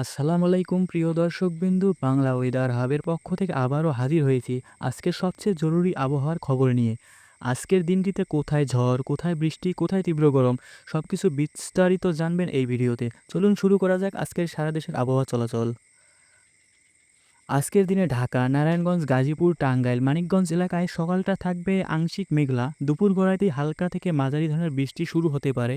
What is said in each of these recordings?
আসসালামু আলাইকুম, প্রিয় দর্শকবিন্দু। বাংলা ওয়েদার হাবের পক্ষ থেকে আবারও হাজির হয়েছি আজকের সবচেয়ে জরুরি আবহাওয়ার খবর নিয়ে। আজকের দিনটিতে কোথায় ঝড়, কোথায় বৃষ্টি, কোথায় তীব্র গরম সব কিছু বিস্তারিত জানবেন এই ভিডিওতে। চলুন শুরু করা যাক আজকের সারা দেশের আবহাওয়া চলাচল। আজকের দিনে ঢাকা, নারায়ণগঞ্জ, গাজীপুর, টাঙ্গাইল, মানিকগঞ্জ এলাকায় সকালটা থাকবে আংশিক মেঘলা। দুপুর গড়াইতেই হালকা থেকে মাঝারি ধরনের বৃষ্টি শুরু হতে পারে।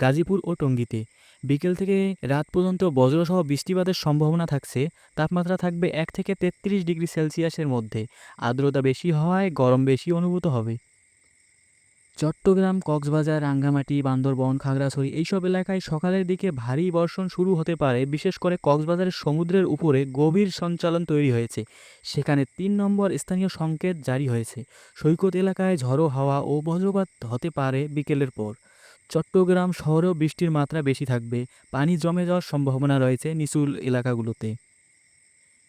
গাজীপুর ও টঙ্গীতে। বিকেল থেকে রাত পর্যন্ত বজ্রসহ বৃষ্টিপাতের সম্ভাবনা থাকছে। তাপমাত্রা থাকবে এক থেকে তেত্রিশ ডিগ্রি সেলসিয়াসের মধ্যে। আর্দ্রতা বেশি হওয়ায় গরম বেশি অনুভূত হবে। চট্টগ্রাম, কক্সবাজার, রাঙ্গামাটি, বান্দরবন, খাগড়াছড়ি এইসব এলাকায় সকালের দিকে ভারী বর্ষণ শুরু হতে পারে। বিশেষ করে কক্সবাজারের সমুদ্রের উপরে গভীর সঞ্চালন তৈরি হয়েছে। সেখানে তিন নম্বর স্থানীয় সংকেত জারি হয়েছে। সৈকত এলাকায় ঝড়ো হাওয়া ও বজ্রপাত হতে পারে বিকেলের পর। চট্টগ্রাম শহরেও বৃষ্টির মাত্রা বেশি থাকবে। পানি জমে যাওয়ার সম্ভাবনা রয়েছে নিচুল এলাকাগুলোতে।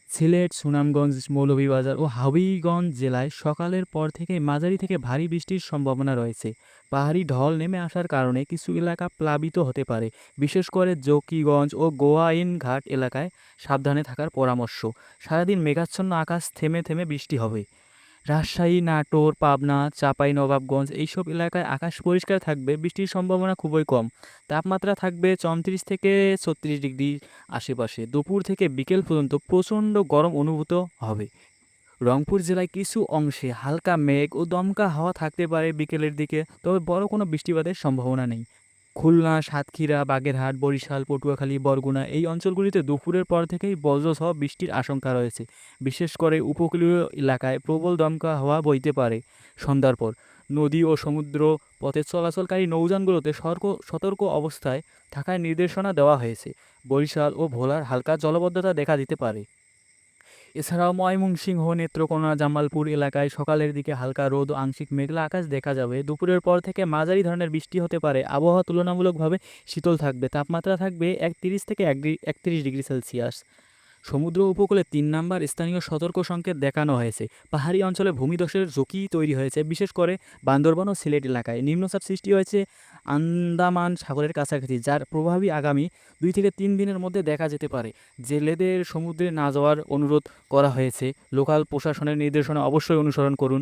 সিলেট, সুনামগঞ্জ, মৌলভীবাজার ও হাবিগঞ্জ জেলায় সকালের পর থেকে মাঝারি থেকে ভারী বৃষ্টির সম্ভাবনা রয়েছে। পাহাড়ি ঢল নেমে আসার কারণে কিছু এলাকা প্লাবিত হতে পারে। বিশেষ করে জকিগঞ্জ ও গোয়াইন ঘাট এলাকায় সাবধানে থাকার পরামর্শ। সারাদিন মেঘাচ্ছন্ন আকাশ থেমে থেমে বৃষ্টি হবে। রাজশাহী, নাটোর, পাবনা, চাঁপাই, নবাবগঞ্জ এইসব এলাকায় আকাশ পরিষ্কার থাকবে, বৃষ্টির সম্ভাবনা খুবই কম। তাপমাত্রা থাকবে চৌত্রিশ থেকে ছত্রিশ ডিগ্রি আশেপাশে। দুপুর থেকে বিকেল পর্যন্ত প্রচণ্ড গরম অনুভূত হবে। রংপুর জেলায় কিছু অংশে হালকা মেঘ ও দমকা হাওয়া থাকতে পারে বিকেলের দিকে, তবে বড় কোনো বৃষ্টিপাতের সম্ভাবনা নেই। খুলনা, সাতক্ষীরা, বাগেরহাট, বরিশাল, পটুয়াখালী, বরগুনা এই অঞ্চলগুলিতে দুপুরের পর থেকেই বজ্রসহ বৃষ্টির আশঙ্কা রয়েছে। বিশেষ করে উপকূলীয় এলাকায় প্রবল দমকা হাওয়া বইতে পারে। সন্ধ্যার পর নদী ও সমুদ্র পথে চলাচলকারী নৌযানগুলোতে সর্ক, সতর্ক অবস্থায় থাকার নির্দেশনা দেওয়া হয়েছে। বরিশাল ও ভোলার হালকা জলবদ্ধতা দেখা দিতে পারে। এছাড়াও ময়মনসিংহ, নেত্রকোনা, জামালপুর এলাকায় সকালের দিকে হালকা রোদ ও আংশিক মেঘলা আকাশ দেখা যাবে। দুপুরের পর থেকে মাঝারি ধরনের বৃষ্টি হতে পারে। আবহাওয়া তুলনামূলকভাবে শীতল থাকবে। তাপমাত্রা থাকবে একত্রিশ থেকে একত্রিশ ডিগ্রি সেলসিয়াস। সমুদ্র উপকূলে তিন নাম্বার স্থানীয় সতর্ক সংকেত দেখানো হয়েছে। পাহাড়ি অঞ্চলে ভূমিধসের ঝুঁকি তৈরি হয়েছে, বিশেষ করে বান্দরবান ও সিলেট এলাকায়। নিম্নচাপ সৃষ্টি হয়েছে আন্দামান সাগরের কাছাকাছি, যার প্রভাবই আগামী দুই থেকে তিন দিনের মধ্যে দেখা যেতে পারে। জেলেদের সমুদ্রে না যাওয়ার অনুরোধ করা হয়েছে। লোকাল প্রশাসনের নির্দেশনা অবশ্যই অনুসরণ করুন।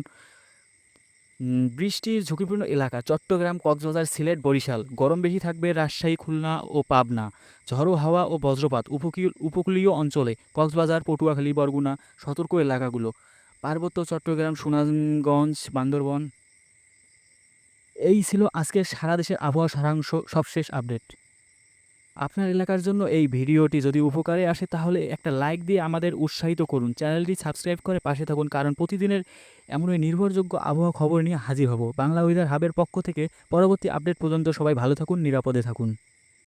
বৃষ্টির ঝুঁকিপূর্ণ এলাকা, চট্টগ্রাম, কক্সবাজার, সিলেট, বরিশাল। গরম বেশি থাকবে রাজশাহী, খুলনা ও পাবনা। ঝড়ো হাওয়া ও বজ্রপাত উপকূল, উপকূলীয় অঞ্চলে, কক্সবাজার, পটুয়াখালী, বরগুনা, সতর্ক এলাকাগুলো। পার্বত্য চট্টগ্রাম, সুনামগঞ্জ, বান্দরবন। এই ছিল আজকের সারা দেশের আবহাওয়া সারাংশ, সবশেষ আপডেট। আপনার এলাকার জন্য এই ভিডিওটি যদি উপকারে আসে, তাহলে একটা লাইক দিয়ে আমাদের উৎসাহিত করুন। চ্যানেলটি সাবস্ক্রাইব করে পাশে থাকুন, কারণ প্রতিদিনের এমনই নির্ভরযোগ্য আবহাওয়া খবর নিয়ে হাজির হব। বাংলা উইদার হাবের পক্ষ থেকে পরবর্তী আপডেট পর্যন্ত সবাই ভালো থাকুন, নিরাপদে থাকুন।